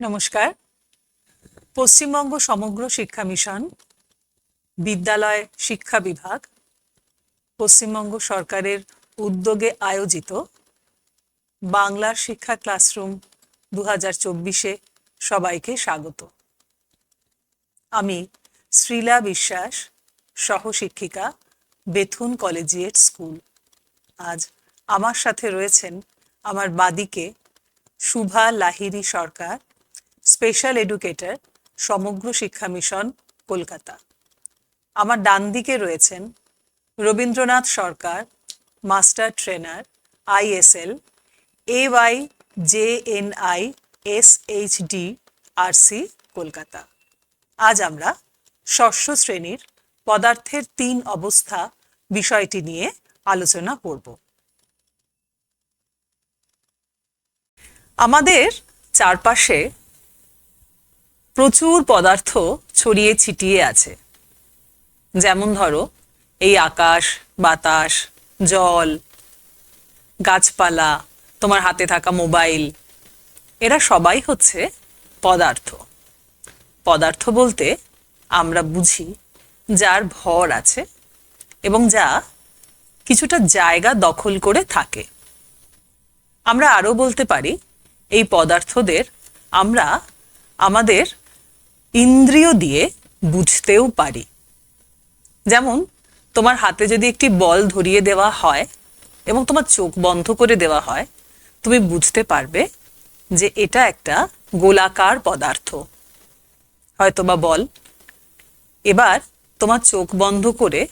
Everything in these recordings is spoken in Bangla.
নমস্কার। পশ্চিমবঙ্গ সমগ্র শিক্ষা মিশন, বিদ্যালয় শিক্ষা বিভাগ, পশ্চিমবঙ্গ সরকারের উদ্যোগে আয়োজিত বাংলার শিক্ষা ক্লাসরুম দু হাজার চব্বিশে সবাইকে স্বাগত। আমি শ্রীলা বিশ্বাস, সহশিক্ষিকা, বেথুন কলেজিয়েট স্কুল। আজ আমার সাথে রয়েছেন আমার বাদিকে Shubha Lahiri Sarkar special educator Samagra Shiksha mission, Kolkata. আমার ডান দিকে রয়েছেন Rabindranath Sarkar, master trainer ISL A Y J N I, S H D, R C, Kolkata. আজ আমরা ষষ্ঠ শ্রেণির পদার্থের তিন অবস্থা বিষয়টি নিয়ে আলোচনা করব। আমাদের চারপাশে প্রচুর পদার্থ ছড়িয়ে ছিটিয়ে আছে। যেমন ধরো, এই আকাশ, বাতাস, জল, গাছপালা, তোমার হাতে থাকা মোবাইল, এরা সবাই হচ্ছে পদার্থ। পদার্থ বলতে আমরা বুঝি যার ভর আছে এবং যা কিছুটা জায়গা দখল করে থাকে। আমরা আরও বলতে পারি, এই পদার্থদের আমরা আমাদের ইন্দ্রিয় দিয়ে বুঝতেও পারি। যেমন, তোমার হাতে যদি একটি বল ধরিয়ে দেওয়া হয় এবং তোমার চোখ বন্ধ করে দেওয়া হয়, তুমি বুঝতে পারবে যে এটা একটা গোলাকার পদার্থ। হয়তো বা বল। এবার তোমার চোখ বন্ধ করে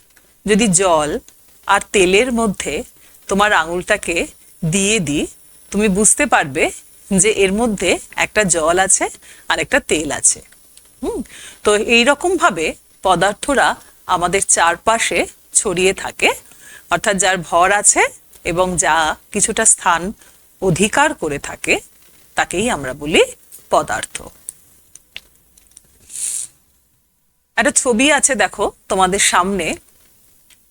যদি জল আর তেলের মধ্যে তোমার আঙুলটাকে দিয়ে দিই, তুমি বুঝতে পারবে যে এর মধ্যে একটা জল আছে আর একটা তেল আছে। হুম, তো এইরকম ভাবে পদার্থরা আমাদের চারপাশে ছড়িয়ে থাকে, অর্থাৎ যার ভর আছে এবং যা কিছুটা স্থান অধিকার করে থাকে, তাকেই আমরা বলি পদার্থ। একটা ছবি আছে দেখো, তোমাদের সামনে।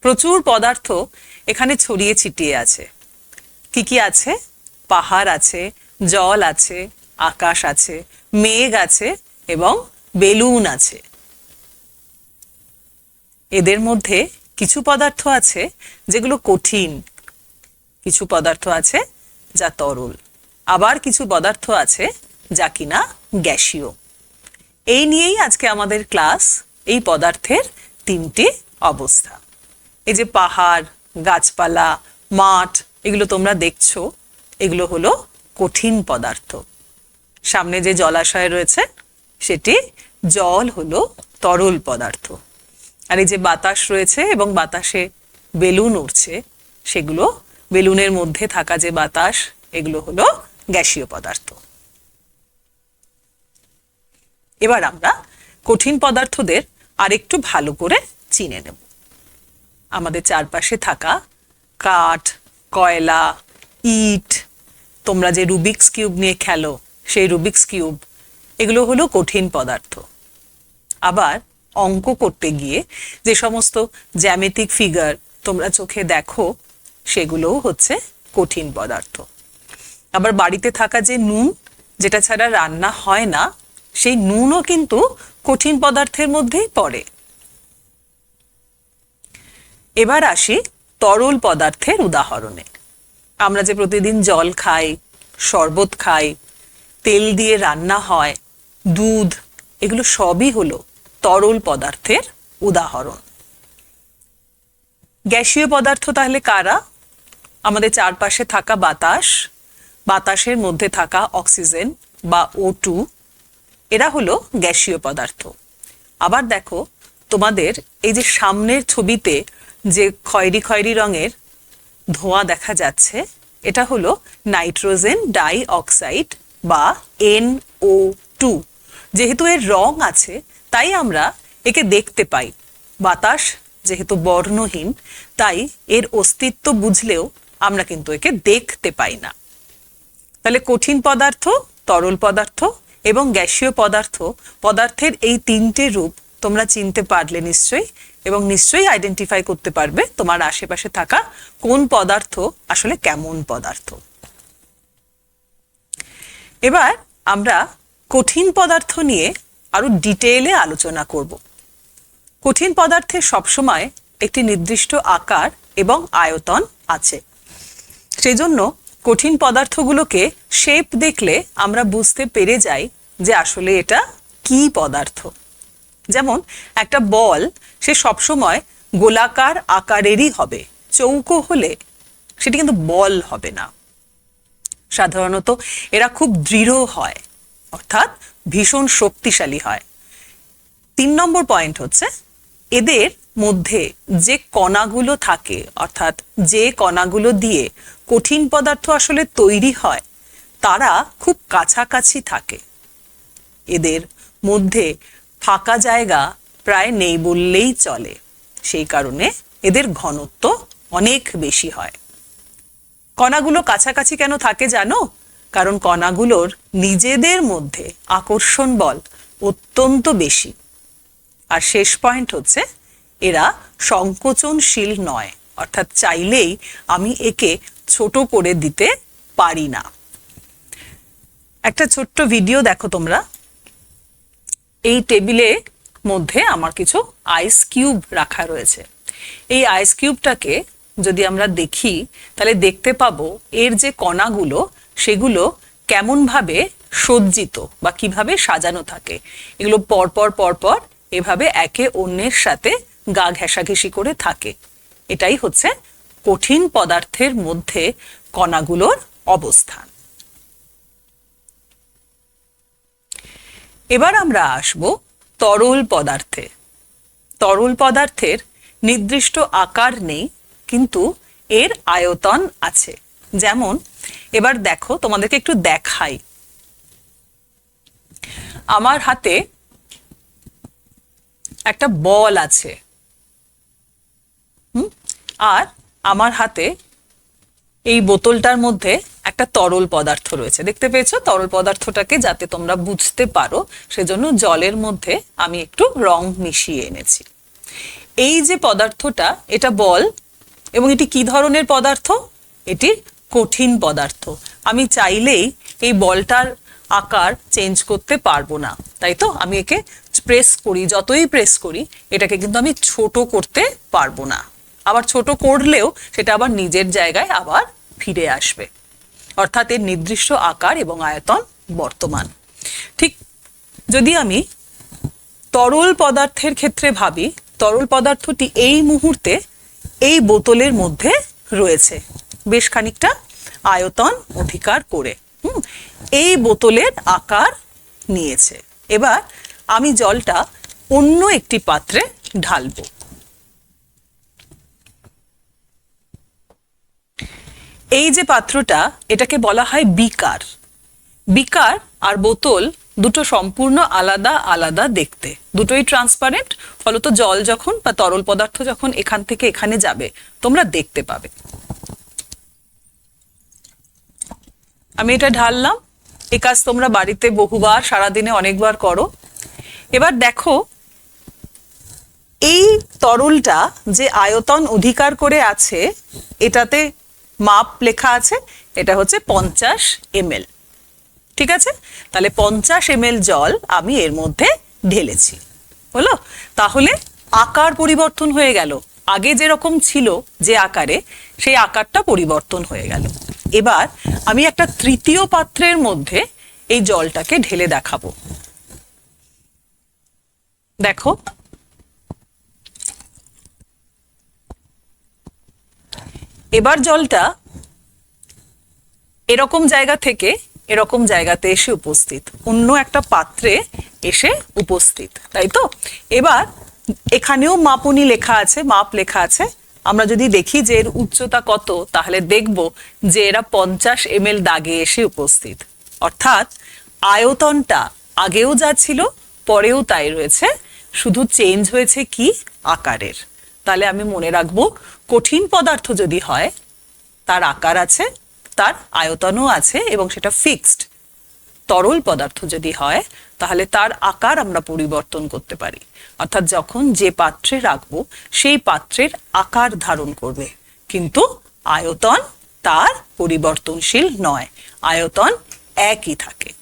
প্রচুর পদার্থ এখানে ছড়িয়ে ছিটিয়ে আছে। কি কি আছে? পাহাড় আছে, জল আছে, আকাশ আছে, মেঘ আছে এবং বেলুন আছে। এদের মধ্যে কিছু পদার্থ আছে যেগুলো কঠিন। কিছু পদার্থ আছে যা তরল। আবার কিছু পদার্থ আছে যা কিনা গ্যাসীয়। এই নিয়েই আজকে আমাদের ক্লাস এই পদার্থের তিনটি অবস্থা। এই যে পাহাড়, গাছপালা, মাঠ, এগুলো তোমরা দেখছ। এগুলো হলো কঠিন পদার্থ। সামনে যে জলাশয় রয়েছে, সেটি জল হলো তরল পদার্থ। আর এই যে বাতাস রয়েছে এবং বাতাসে বেলুন উঠছে সেগুলো বেলুনের মধ্যে থাকা যে বাতাস, এগুলো হলো গ্যাসীয় পদার্থ। এবার আমরা কঠিন পদার্থদের আরেকটু ভালো করে চিনে নেব। আমাদের চারপাশে থাকা কাঠ, কয়লা, ইট, তোমরা যে রুবিক্স কিউব নিয়ে খেলো, সেই রুবিক্স কিউব, এগুলো হলো কঠিন পদার্থ। আবার অঙ্ক করতে গিয়ে যে সমস্ত জ্যামিতিক ফিগার তোমরা চোখে দেখো, সেগুলোও হচ্ছে কঠিন পদার্থ। আবার বাড়িতে থাকা যে নুন, যেটা ছাড়া রান্না হয় না, সেই নুনও কিন্তু কঠিন পদার্থের মধ্যেই পড়ে। এবার আসি তরল পদার্থের উদাহরণে। আমরা যে প্রতিদিন জল খাই, শরবত খাই, তেল দিয়ে রান্না হয়, দুধ এগুলো সবই হলো তরল পদার্থের উদাহরণ। গ্যাসীয় পদার্থ তাহলে কারা? আমাদের চারপাশে থাকা বাতাস, বাতাসের মধ্যে থাকা অক্সিজেন বা ও টু এরা হলো গ্যাসীয় পদার্থ। আবার দেখো, তোমাদের এই যে সামনের ছবিতে যে খয়েরি খয়েরি রঙের ধোঁয়া দেখা যাচ্ছে, এটা হলো নাইট্রোজেন ডাই অক্সাইড বা এন ও টু যেহেতু এর রং আছে, তাই আমরা একে দেখতে পাই। বাতাস যেহেতু বর্ণহীন, তাই এর অস্তিত্ব বুঝলেও আমরা কিন্তু একে দেখতে পাই না। তাহলে কঠিন পদার্থ, তরল পদার্থ এবং গ্যাসীয় পদার্থ, পদার্থের এই তিনটে রূপ তোমরা চিনতে পারলে নিশ্চয়ই এবং নিশ্চয়ই আইডেন্টিফাই করতে পারবে তোমার আশেপাশে থাকা কোন পদার্থ আসলে কেমন পদার্থ। এবার আমরা কঠিন পদার্থ নিয়ে আরও ডিটেইলে আলোচনা করব। কঠিন পদার্থের সবসময় একটি নির্দিষ্ট আকার এবং আয়তন আছে। সেই জন্য কঠিন পদার্থগুলোকে শেপ দেখলে আমরা বুঝতে পেরে যাই যে আসলে এটা কি পদার্থ। যেমন, একটা বল, সে সবসময় গোলাকার আকারেরই হবে। চৌকো হলে সেটি কিন্তু বল হবে না। সাধারণত এরা খুব দৃঢ় হয়। অর্থাৎ ভীষণ শক্তিশালী হয়। তিন নম্বর পয়েন্ট হচ্ছে, এদের মধ্যে যে কণাগুলো থাকে, অর্থাৎ যে কণাগুলো দিয়ে কঠিন পদার্থ আসলে তৈরি হয়, তারা খুব কাছাকাছি থাকে। এদের মধ্যে ফাঁকা জায়গা প্রায় নেই বললেই চলে। সেই কারণে এদের ঘনত্ব অনেক বেশি হয়। কণাগুলো কাছাকাছি কেন থাকে জানো? কারণ কণাগুলোর নিজেদের মধ্যে আকর্ষণ বল অত্যন্ত বেশি। আর শেষ পয়েন্ট হচ্ছে, এরা সংকোচনশীল নয়, অর্থাৎ চাইলেই আমি একে ছোট করে দিতে পারি না। একটা ছোট্ট ভিডিও দেখো তোমরা। এই টেবিলে মধ্যে আমার কিছু আইস কিউব রাখা রয়েছে। এই আইস কিউবটাকে যদি আমরা দেখি, তাহলে দেখতে পাবো এর যে কণাগুলো সেগুলো কেমনভাবে সজ্জিত বা কীভাবে সাজানো থাকে। এগুলো পরপর পরপর এভাবে একে অন্যের সাথে গা ঘেঁষাঘেঁষি করে থাকে। এটাই হচ্ছে কঠিন পদার্থের মধ্যে কণাগুলোর অবস্থান। এবার আমরা আসব তরল পদার্থে। তরল পদার্থের নির্দিষ্ট আকার নেই, কিন্তু এর আয়তন আছে। যেমন এবার দেখো, তোমাদেরকে একটু দেখাই। আমার হাতে একটা বল আছে। আর আমার হাতে এই বোতলটার মধ্যে একটা তরল পদার্থ রয়েছে। দেখতে পেয়েছ? তরল পদার্থটাকে যাতে তোমরা বুঝতে পারো, সেজন্য জলের মধ্যে আমি একটু রং মিশিয়ে এনেছি। এই যে পদার্থটা, এটা বল, এবং এটি কি ধরনের পদার্থ? এটি কঠিন পদার্থ। আমি চাইলেই এই বলটার আকার চেঞ্জ করতে পারব না। তাই তো? আমি একে প্রেস করি, যতই প্রেস করি, এটাকে কিন্তু আমি ছোট করতে পারব না। আবার ছোট করলেও সেটা আবার নিজের জায়গায় আবার ফিরে আসবে। অর্থাৎ এর নির্দিষ্ট আকার এবং আয়তন বর্তমান। ঠিক যদি আমি তরল পদার্থের ক্ষেত্রে ভাবি, তরল পদার্থটি এই মুহূর্তে এই বোতলের মধ্যে রয়েছে। বেশ খানিকটা আয়তন অধিকার করে, হুম? এই বোতলের আকার নিয়েছে। এবার আমি জলটা অন্য একটি পাত্রে ঢালবো। এই যে পাত্রটা, এটাকে বলা হয় বিকার। বিকার আর বোতল দুটো সম্পূর্ণ আলাদা আলাদা দেখতে। দুটোই ট্রান্সপারেন্ট ফলত জল যখন বা তরল পদার্থ যখন এখান থেকে এখানে যাবে, তোমরা দেখতে পাবে। আমি এটা ঢাললাম। এ কাজ তোমরা বাড়িতে বহুবার, সারাদিনে অনেকবার করো। এবার দেখো, এই তরলটা যে আয়তন অধিকার করে আছে, এটাতে মাপ লেখা আছে, এটা হচ্ছে পঞ্চাশ এমএল। ঠিক আছে? তাহলে পঞ্চাশ এমএল জল আমি এর মধ্যে ঢেলেছি। হলো? তাহলে আকার পরিবর্তন হয়ে গেল। আগে যেরকম ছিল যে আকারে, সেই আকারটা পরিবর্তন হয়ে গেল। এবার আমি একটা তৃতীয় পাত্রের মধ্যে এই জলটাকে ঢেলে দেখাবো। দেখো। এবার জলটা এরকম জায়গা থেকে এরকম জায়গাতে এসে উপস্থিত। অন্য একটা পাত্রে এসে উপস্থিত, তাই তো? এবার এখানেও মাপনি লেখা আছে, মাপ লেখা আছে। আমরা যদি দেখি যে এর উচ্চতা কত, তাহলে দেখব যে এরা পঞ্চাশ এম দাগে এসে উপস্থিত। অর্থাৎ আয়তনটা আগেও যা ছিল, পরেও তাই রয়েছে। শুধু চেঞ্জ হয়েছে কি? আকারের। তাহলে আমি মনে রাখব, কঠিন পদার্থ যদি হয়, তার আকার আছে, তার আয়তনও আছে এবং সেটা ফিক্সড তরল পদার্থ যদি হয়, তাহলে তার আকার আমরা পরিবর্তন করতে পারি। অর্থাৎ যখন যে পাত্রে রাখব, সেই পাত্রের আকার ধারণ করবে। কিন্তু আয়তন তার পরিবর্তনশীল নয়, আয়তন একই থাকে।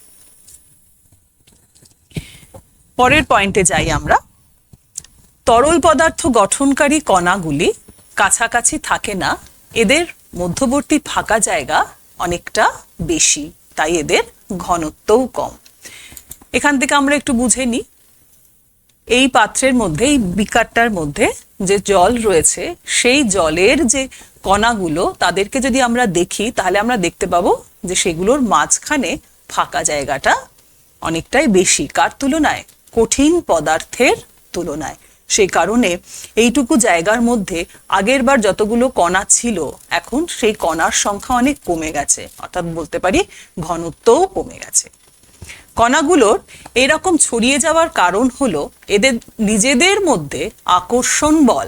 পরের পয়েন্টে যাই আমরা। তরল পদার্থ গঠনকারী কণাগুলি কাছাকাছি থাকে না, এদের মধ্যবর্তী ফাঁকা জায়গা অনেকটা বেশি। তাই এদের ঘনত্বও কম। এখান থেকে আমরা একটু বুঝে নিই এই পাত্রের মধ্যে, এই বিকারটার মধ্যে যে জল রয়েছে, সেই জলের যে কণাগুলো, তাদেরকে যদি আমরা দেখি, তাহলে আমরা দেখতে পাবো যে সেগুলোর মাঝখানে ফাঁকা জায়গাটা অনেকটাই বেশি। কার তুলনায়? কঠিন পদার্থের তুলনায়। সেই কারণে এইটুকু জায়গার মধ্যে আগের বার যতগুলো কণা ছিল, এখন সেই কণার সংখ্যা অনেক কমে গেছে। অর্থাৎ বলতে পারি ঘনত্বও কমে গেছে। কণাগুলোর এরকম ছড়িয়ে যাওয়ার কারণ হলো এদের নিজেদের মধ্যে আকর্ষণ বল,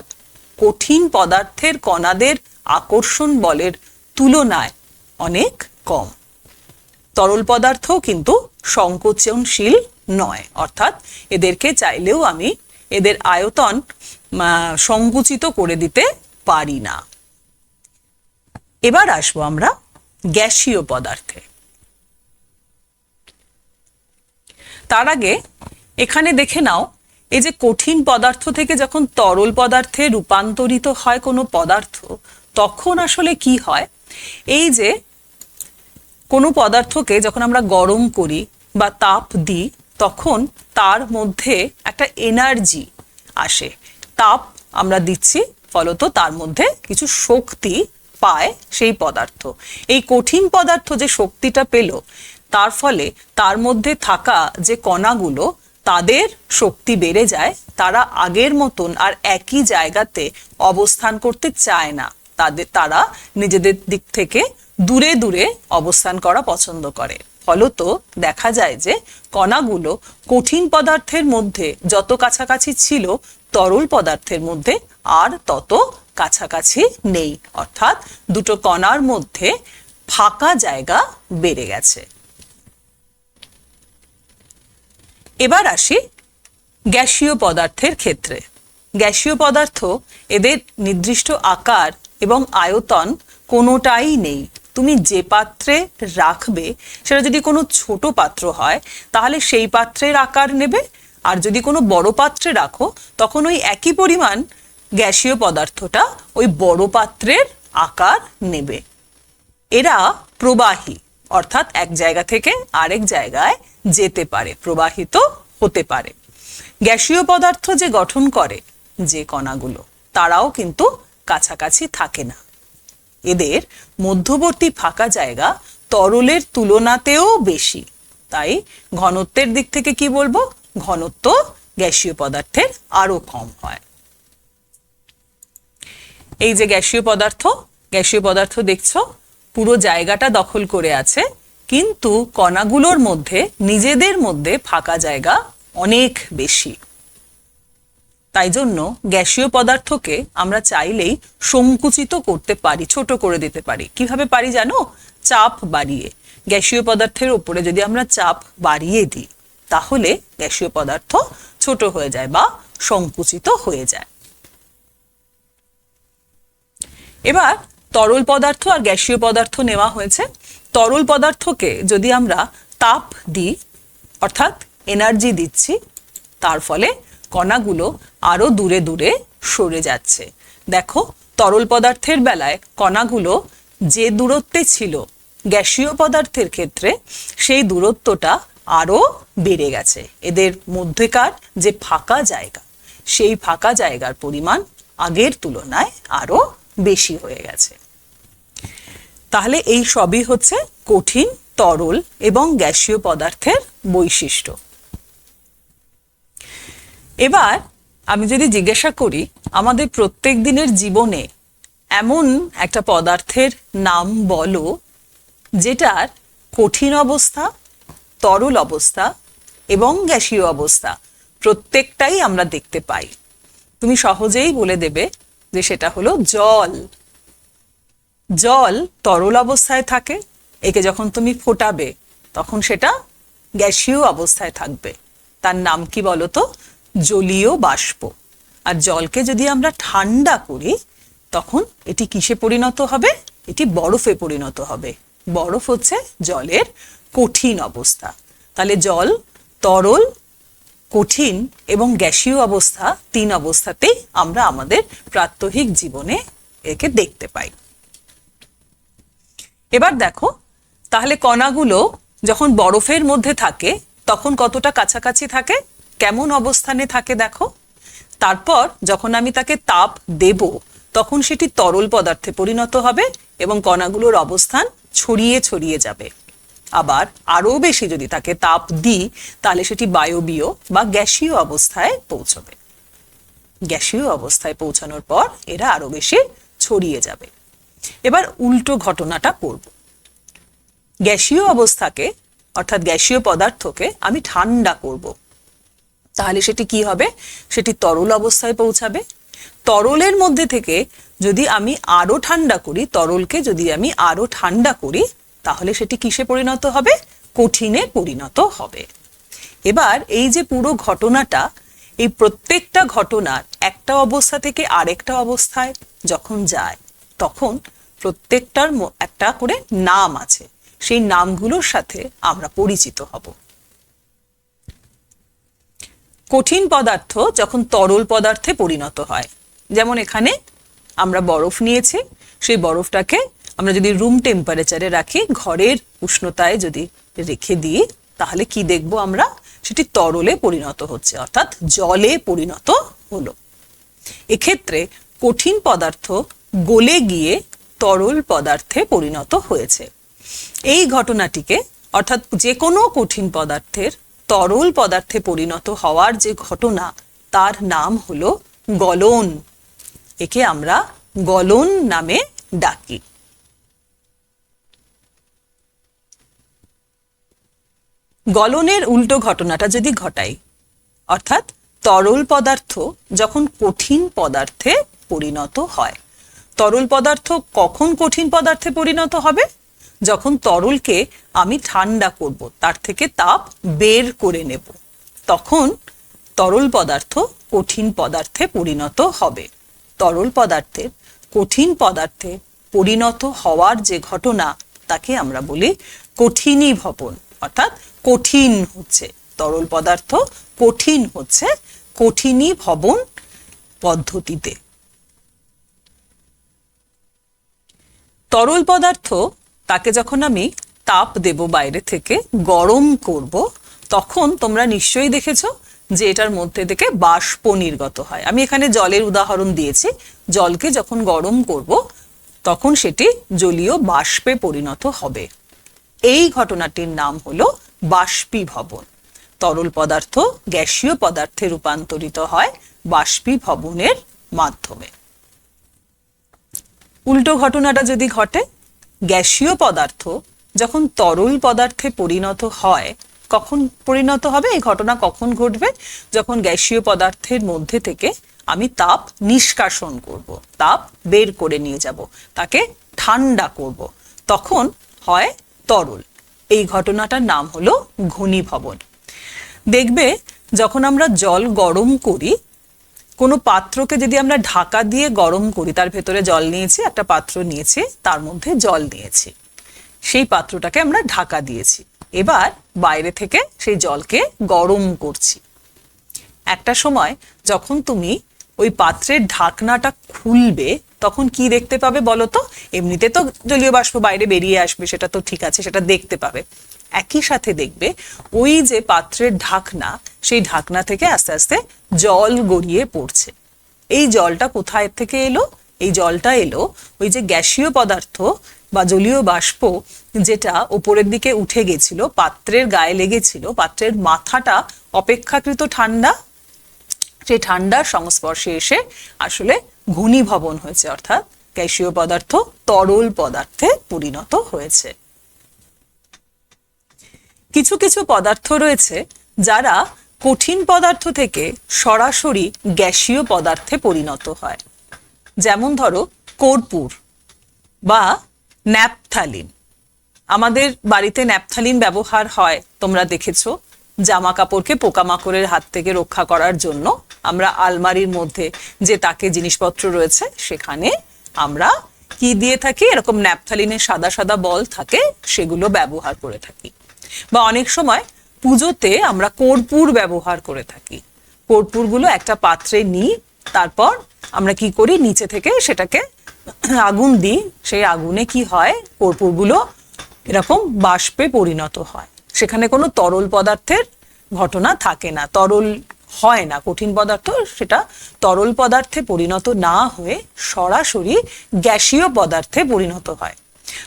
কঠিন পদার্থের কণাদের আকর্ষণ বলের তুলনায় অনেক কম। তরল পদার্থ কিন্তু সংকোচনশীল নয়, অর্থাৎ এদেরকে চাইলেও আমি এদের আয়তন সংকুচিত করে দিতে পারি না। এবার আসব আমরা গ্যাসীয় পদার্থে। তার আগে এখানে দেখে নাও, এই যে কঠিন পদার্থ থেকে যখন তরল পদার্থে রূপান্তরিত হয় কোনো পদার্থ, তখন আসলে কি হয়? এই যে কোনো পদার্থকে যখন আমরা গরম করি বা তাপ দিই তখন তার মধ্যে একটা এনার্জি আসে। তাপ আমরা দিচ্ছি, ফলত তার মধ্যে কিছু শক্তি পায় সেই পদার্থ। এই কঠিন পদার্থ যে শক্তিটা পেল, তার ফলে তার মধ্যে থাকা যে কণাগুলো, তাদের শক্তি বেড়ে যায়, তারা আগের মতন আর একই জায়গাতে অবস্থান করতে চায় না। তাদের, তারা নিজেদের দিক থেকে দূরে দূরে অবস্থান করা পছন্দ করে। ফলত দেখা যায় যে কণাগুলো কঠিন পদার্থের মধ্যে যত কাছাকাছি ছিল, তরল পদার্থের মধ্যে আর তত কাছাকাছি নেই। অর্থাৎ দুটো কণার মধ্যে ফাঁকা জায়গা বেড়ে গেছে। এবার আসি গ্যাসীয় পদার্থের ক্ষেত্রে। গ্যাসীয় পদার্থ এদের নির্দিষ্ট আকার এবং আয়তন কোনোটাই নেই। তুমি যে পাত্রে রাখবে, সেটা যদি কোনো ছোট পাত্র হয়, তাহলে সেই পাত্রের আকার নেবে। আর যদি কোনো বড় পাত্রে রাখো, তখন ওই একই পরিমাণ গ্যাসীয় পদার্থটা ওই বড় পাত্রের আকার নেবে। এরা প্রবাহী, অর্থাৎ এক জায়গা থেকে আরেক জায়গায় যেতে পারে, প্রবাহিত হতে পারে। গ্যাসীয় পদার্থ যে গঠন করে, যে কণাগুলো, তারাও কিন্তু কাছাকাছি থাকে না। এদের মধ্যবর্তী ফাঁকা জায়গা তরলের তুলনাতেও বেশি। তাই ঘনত্বের দিক থেকে কি বলব? ঘনত্ব গ্যাসীয় পদার্থের আরও কম হয়। এই যে গ্যাসীয় পদার্থ গ্যাসীয় পদার্থ দেখছ? পুরো জায়গাটা দখল করে আছে, কিন্তু কণাগুলোর মধ্যে, নিজেদের মধ্যে ফাঁকা জায়গা অনেক বেশি। তাই জন্য গ্যাসীয় পদার্থকে আমরা চাইলেই সংকুচিত করতে পারি, ছোট করে দিতে পারি। কীভাবে পারি জানো? চাপ বাড়িয়ে। গ্যাসীয় পদার্থের উপরে যদি আমরা চাপ বাড়িয়ে দিই, তাহলে গ্যাসীয় পদার্থ ছোট হয়ে যায় বা সংকুচিত হয়ে যায়। এবার তরল পদার্থ আর গ্যাসীয় পদার্থ নেওয়া হয়েছে। তরল পদার্থকে যদি আমরা তাপ দিই, অর্থাৎ এনার্জি দিচ্ছি, তার ফলে কণাগুলো আরও দূরে দূরে সরে যাচ্ছে। দেখো, তরল পদার্থের বেলায় কণাগুলো যে দূরত্বে ছিল, গ্যাসীয় পদার্থের ক্ষেত্রে সেই দূরত্বটা আরও বেড়ে গেছে। এদের মধ্যেকার যে ফাঁকা জায়গা, সেই ফাঁকা জায়গার পরিমাণ আগের তুলনায় আরও বেশি হয়ে গেছে। তাহলে এই সবই হচ্ছে কঠিন তরল এবং গ্যাসীয় পদার্থের বৈশিষ্ট্য। এবার আমি যদি জিজ্ঞাসা করি, আমাদের প্রত্যেক দিনের জীবনে এমন একটা পদার্থের নাম বলো, যেটার কঠিন অবস্থা, তরল অবস্থা এবং গ্যাসীয় অবস্থা প্রত্যেকটাই আমরা দেখতে পাই। তুমি সহজেই বলে দেবে যে সেটা হলো জল। জল তরল অবস্থায় থাকে, একে যখন তুমি ফোটাবে, তখন সেটা গ্যাসীয় অবস্থায় থাকবে। তার নাম কি বলতো? জলীয় বাষ্প। আর জলকে যদি আমরা ঠান্ডা করি, তখন এটি কিসে পরিণত হবে? এটি বরফে পরিণত হবে। বরফ হচ্ছে জলের কঠিন অবস্থা। তাহলে জল তরল, কঠিন এবং গ্যাসীয় অবস্থা তিন অবস্থাতেই আমরা আমাদের প্রাত্যহিক জীবনে একে দেখতে পাই। এবার দেখো, তাহলে কণাগুলো যখন বরফের মধ্যে থাকে, তখন কতটা কাছাকাছি থাকে? কেমন অবস্থানে থাকে দেখো। তারপর যখন আমি তাকে তাপ দেব, তখন সেটি তরল পদার্থে পরিণত হবে এবং কণাগুলোর অবস্থান ছড়িয়ে ছড়িয়ে যাবে। আবার আরও বেশি যদি তাকে তাপ দিই, তাহলে সেটি বায়বীয় বা গ্যাসীয় অবস্থায় পৌঁছবে। গ্যাসীয় অবস্থায় পৌঁছানোর পর এরা আরও বেশি ছড়িয়ে যাবে। এবার উল্টো ঘটনাটা করব। গ্যাসীয় অবস্থাকে, অর্থাৎ গ্যাসীয় পদার্থকে আমি ঠান্ডা করব। তাহলে সেটি কি হবে? সেটি তরল অবস্থায় পৌঁছাবে। তরলের মধ্যে থেকে যদি আমি আরও ঠান্ডা করি, তরলকে যদি আমি আরও ঠান্ডা করি, তাহলে সেটি কিসে পরিণত হবে? কঠিনে পরিণত হবে। এবার এই যে পুরো ঘটনাটা, এই প্রত্যেকটা ঘটনার একটা অবস্থা থেকে আরেকটা অবস্থায় যখন যায়, তখন প্রত্যেকটার একটা করে নাম আছে। সেই নামগুলোর সাথে আমরা পরিচিত হব। কঠিন পদার্থ যখন তরল পদার্থে পরিণত হয়। যেমন এখানে আমরা বরফ নিয়েছি, সেই বরফটাকে আমরা যদি রুম টেম্পারেচারে রাখি, ঘরের উষ্ণতায় যদি রেখে দিই, তাহলে কি দেখব আমরা? সেটি তরলে পরিণত হচ্ছে, অর্থাৎ জলে পরিণত হলো। এক্ষেত্রে কঠিন পদার্থ গলে গিয়ে তরল পদার্থে পরিণত হয়েছে। এই ঘটনাটিকে, অর্থাৎ যে কোনো কঠিন পদার্থের তরল পদার্থে পরিণত হওয়ার যে ঘটনা, তার নাম হলো গলন। একে আমরা গলন নামে ডাকি। গলনের উল্টো ঘটনাটা যদি ঘটাই, অর্থাৎ তরল পদার্থ যখন কঠিন পদার্থে পরিণত হয়, তরল পদার্থ কখন কঠিন পদার্থে পরিণত হবে? যখন তরলকে আমি ঠান্ডা করব, তার থেকে তাপ বের করে নেব, তখন তরল পদার্থ কঠিন পদার্থে পরিণত হবে। তরল পদার্থের কঠিন পদার্থে পরিণত হওয়ার যে ঘটনা, তাকে আমরা বলি কঠিনী ভবন, অর্থাৎ কঠিন হচ্ছে। তরল পদার্থ কঠিন হচ্ছে কঠিনী ভবন পদ্ধতিতে। তরল পদার্থ তাকে যখন আমি তাপ দেব বাইরে থেকে, গরম করব, তখন তোমরা নিশ্চয়ই দেখেছ যে এটার মধ্যে থেকে বাষ্প নির্গত হয়। আমি এখানে জলের উদাহরণ দিয়েছি। জলকে যখন গরম করব, তখন সেটি জলীয় বাষ্পে পরিণত হবে। এই ঘটনাটির নাম হলো বাষ্পীভবন। তরল পদার্থ গ্যাসীয় পদার্থে রূপান্তরিত হয় বাষ্পীভবনের মাধ্যমে। উল্টো ঘটনাটা যদি ঘটে গ্যাসীয় পদার্থ যখন তরল পদার্থে পরিণত হয়, কখন পরিণত হবে? এই ঘটনা কখন ঘটবে? যখন গ্যাসীয় পদার্থের মধ্যে থেকে আমি তাপ নিষ্কাশন করব, তাপ বের করে নিয়ে যাব, তাকে ঠান্ডা করব। তখন হয় তরল। এই ঘটনাটার নাম হলো ঘনীভবন। দেখবে, যখন আমরা জল গরম করি কোনো পাত্রকে যদি আমরা ঢাকা দিয়ে গরম করি, তার ভেতরে জল নিয়েছি, একটা পাত্র নিয়েছি, তার মধ্যে জল নিয়েছি সেই পাত্রটাকে আমরা ঢাকা দিয়েছি। এবার বাইরে থেকে সেই জলকে গরম করছি। একটা সময় যখন তুমি ওই পাত্রের ঢাকনাটা খুলবে, তখন কি দেখতে পাবে বলো তো? এমনিতে তো জলীয় বাষ্প বাইরে বেরিয়ে আসবে, সেটা তো ঠিক আছে, সেটা দেখতে পাবে। একই সাথে দেখবে ওই যে পাত্রের ঢাকনা, সেই ঢাকনা থেকে আস্তে আস্তে জল গড়িয়ে পড়ছে। এই জলটা কোথায় থেকে এলো? এই জলটা এলো ওই যে গ্যাসীয় পদার্থ বা জলীয় বাষ্প যেটা ওপরের দিকে উঠে গেছিল, পাত্রের গায়ে লেগেছিল, পাত্রের মাথাটা অপেক্ষাকৃত ঠান্ডা। সেই ঠান্ডার সংস্পর্শে এসে আসলে ঘনীভবন হয়েছে, অর্থাৎ গ্যাসীয় পদার্থ তরল পদার্থে পরিণত হয়েছে। কিছু কিছু পদার্থ রয়েছে যারা কঠিন পদার্থ থেকে সরাসরি গ্যাসীয় পদার্থে পরিণত হয়। যেমন ধরো, কর্পূর বা ন্যাপথালিন। আমাদের বাড়িতে ন্যাপথালিন ব্যবহার হয়, তোমরা দেখেছ। জামা কাপড়কে পোকামাকড়ের হাত থেকে রক্ষা করার জন্য আমরা আলমারির মধ্যে যে তাকে জিনিসপত্র রয়েছে, সেখানে আমরা কি দিয়ে থাকি? এরকম ন্যাপথালিনের সাদা সাদা বল থাকে, সেগুলো ব্যবহার করে থাকি। বা অনেক সময় পুজোতে আমরা কর্পূর ব্যবহার করে থাকি। কর্পূরগুলো একটা পাত্রে নিই, তারপর আমরা কি করি? নিচে থেকে সেটাকে আগুন দিই। সেই আগুনে কি হয়? কর্পূরগুলো এরকম বাষ্পে পরিণত হয়। সেখানে কোনো তরল পদার্থের ঘটনা থাকে না। তরল হয় না। কঠিন পদার্থ সেটা তরল পদার্থে পরিণত না হয়ে সরাসরি গ্যাসীয় পদার্থে পরিণত হয়।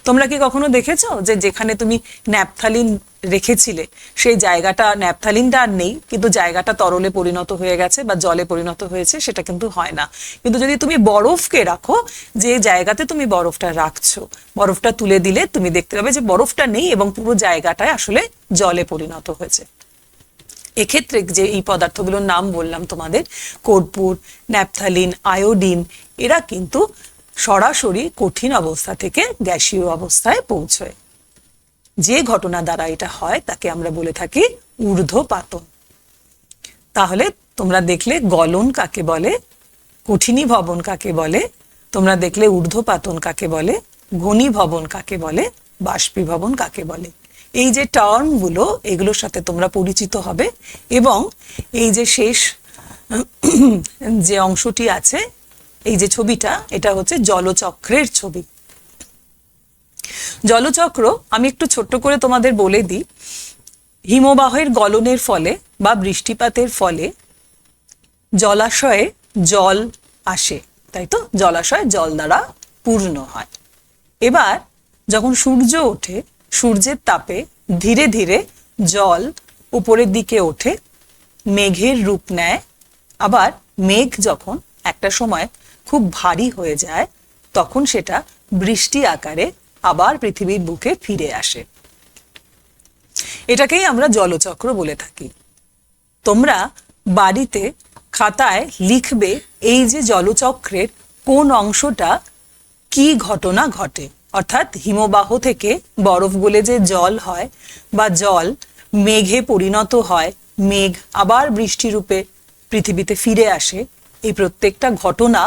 তোমরা কি কখনো দেখেছ যে যেখানে তুমি ন্যাপথালিন রেখেছিলে, সেই জায়গাটা ন্যাপথালিনটা আর নেই, কিন্তু জায়গাটা তরলে পরিণত হয়ে গেছে বা জলে পরিণত হয়েছে, সেটা কিন্তু হয় না। কিন্তু যদি তুমি বরফকে রাখো, যে জায়গাতে তুমি বরফটা রাখছো, বরফটা তুলে দিলে তুমি দেখতে পাবে যে বরফটা নেই এবং পুরো জায়গাটায় আসলে জলে পরিণত হয়েছে। এক্ষেত্রে যে এই পদার্থগুলোর নাম বললাম তোমাদের, কর্পূর, ন্যাপথালিন, আয়োডিন, এরা কিন্তু সরাসরি কঠিন অবস্থা থেকে গ্যাসীয় অবস্থায় পৌঁছয়। যে ঘটনা দ্বারা এটা হয়, তাকে আমরা বলে থাকি ঊর্ধ্বপাতন। তাহলে তোমরা দেখলে গলন কাকে বলে, কঠিনী ভবন কাকে বলে, তোমরা দেখলে ঊর্ধ্বপাতন কাকে বলে ঘনীভবন কাকে বলে, বাষ্পীভবন কাকে বলে। এই যে টার্মগুলো, এগুলোর সাথে তোমরা পরিচিত হবে এবং এই যে শেষ, যে অংশটি আছে এই যে ছবিটা, এটা হচ্ছে জলচক্রের ছবি। জলচক্র, আমি একটু ছোট্ট করে তোমাদের বলে দিই, হিমবাহের গলনের ফলে বা বৃষ্টিপাতের ফলে জলাশয়ে জল আসে, তাই তো? জলাশয় জল দ্বারা পূর্ণ হয়। এবার যখন সূর্য ওঠে, সূর্যের তাপে ধীরে ধীরে জল উপরের দিকে ওঠে, মেঘের রূপ নেয়। আবার মেঘ যখন একটা সময় খুব ভারী হয়ে যায়, তখন সেটা বৃষ্টি আকারে আবার পৃথিবীর বুকে ফিরে আসে। এটাকেই আমরা জলচক্র বলে থাকি। তোমরা বাড়িতে খাতায় লিখবে এই যে জলচক্রের কোন অংশটা কি ঘটনা ঘটে। অর্থাৎ হিমবাহ থেকে বরফ গলে যে জল হয় বা জল মেঘে পরিণত হয়, মেঘ আবার বৃষ্টিরূপে পৃথিবীতে ফিরে আসে, এই প্রত্যেকটা ঘটনা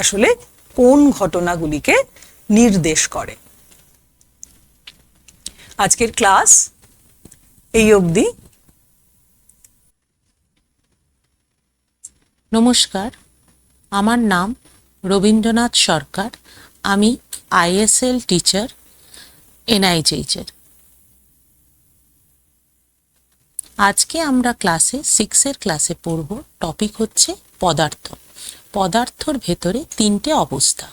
আসলে কোন ঘটনাগুলিকে নির্দেশ করে। আজকের ক্লাস এই অবধি। নমস্কার, আমার নাম রবীন্দ্রনাথ সরকার, আমি আইএসএল টিচার এনআইজেইচের আজকে আমরা ক্লাসে সিক্সের ক্লাসে পড়ব, টপিক হচ্ছে পদার্থ। পদার্থর ভেতরে তিনটে অবস্থা।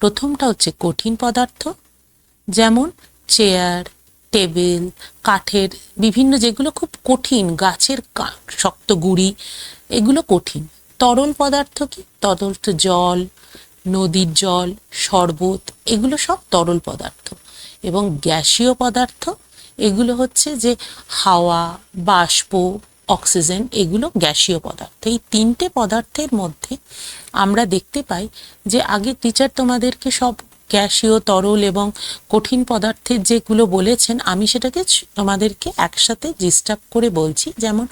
প্রথমটা হচ্ছে কঠিন পদার্থ, যেমন চেয়ার, টেবিল, কাঠের বিভিন্ন যেগুলো খুব কঠিন, গাছের শক্ত গুড়ি, এগুলো কঠিন। তরল পদার্থ কি? তরল জল, নদীর জল, শরবত, এগুলো সব তরল পদার্থ। এবং গ্যাসীয় পদার্থ, এগুলো হচ্ছে যে হাওয়া, বাষ্প অক্সিজেন, এগুলো গ্যাসীয় পদার্থ। এই তিনটে পদার্থের মধ্যে আমরা দেখতে পাই যে আগে টিচার তোমাদেরকে সব গ্যাসীয়, তরল এবং কঠিন পদার্থের যেগুলো বলেছেন, আমি সেটাকে তোমাদেরকে একসাথে ডিস্টার্ব করে বলছি। যেমন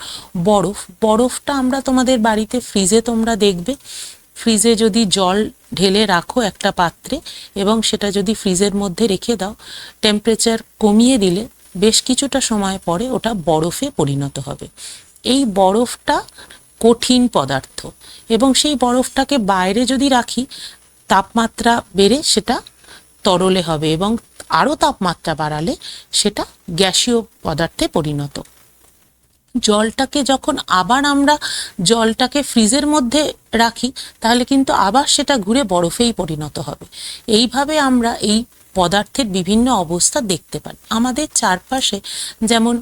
বরফ, বরফটা আমরা তোমাদের বাড়িতে ফ্রিজে তোমরা দেখবে। ফ্রিজে যদি জল ঢেলে রাখো একটা পাত্রে এবং সেটা যদি ফ্রিজের মধ্যে রেখে দাও টেম্পারেচার কমিয়ে দিলে বেশ কিছুটা সময় পরে ওটা বরফে পরিণত হবে। এই বরফটা কঠিন পদার্থ। এবং সেই বরফটাকে বাইরে যদি রাখি, তাপমাত্রা বেড়ে সেটা তরলে হবে এবং আরও তাপমাত্রা বাড়ালে সেটা গ্যাসীয় পদার্থে পরিণত। জলটাকে যখন আবার আমরা জলটাকে ফ্রিজের মধ্যে রাখি, তাহলে কিন্তু আবার সেটা ঘুরে বরফেই পরিণত হবে। এইভাবে আমরা এই পদার্থের বিভিন্ন অবস্থা দেখতে পান। আমাদের চারপাশে যেমন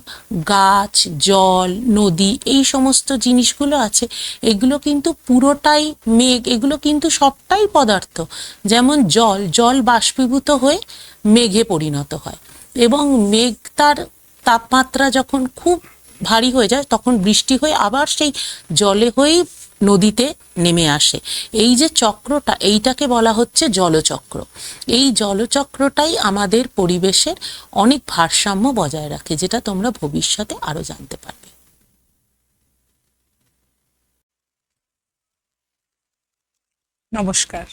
গাছ, জল, নদী, এই সমস্ত জিনিসগুলো আছে, এগুলো কিন্তু পুরোটাই মেঘ, এগুলো কিন্তু সবটাই পদার্থ। যেমন জল জল বাষ্পীভূত হয়ে মেঘে পরিণত হয় এবং মেঘ তার তাপমাত্রা যখন খুব ভারী হয়ে যায়, তখন বৃষ্টি হয়ে আবার সেই জলে হয়েই নদীতে নেমে আসে। এই যে চক্রটা, এইটাকে বলা হচ্ছে জলচক্র। এই জলচক্রটাই আমাদের পরিবেশের অনেক ভারসাম্য বজায় রাখে, যেটা তোমরা ভবিষ্যতে আরও জানতে পারবে। নমস্কার।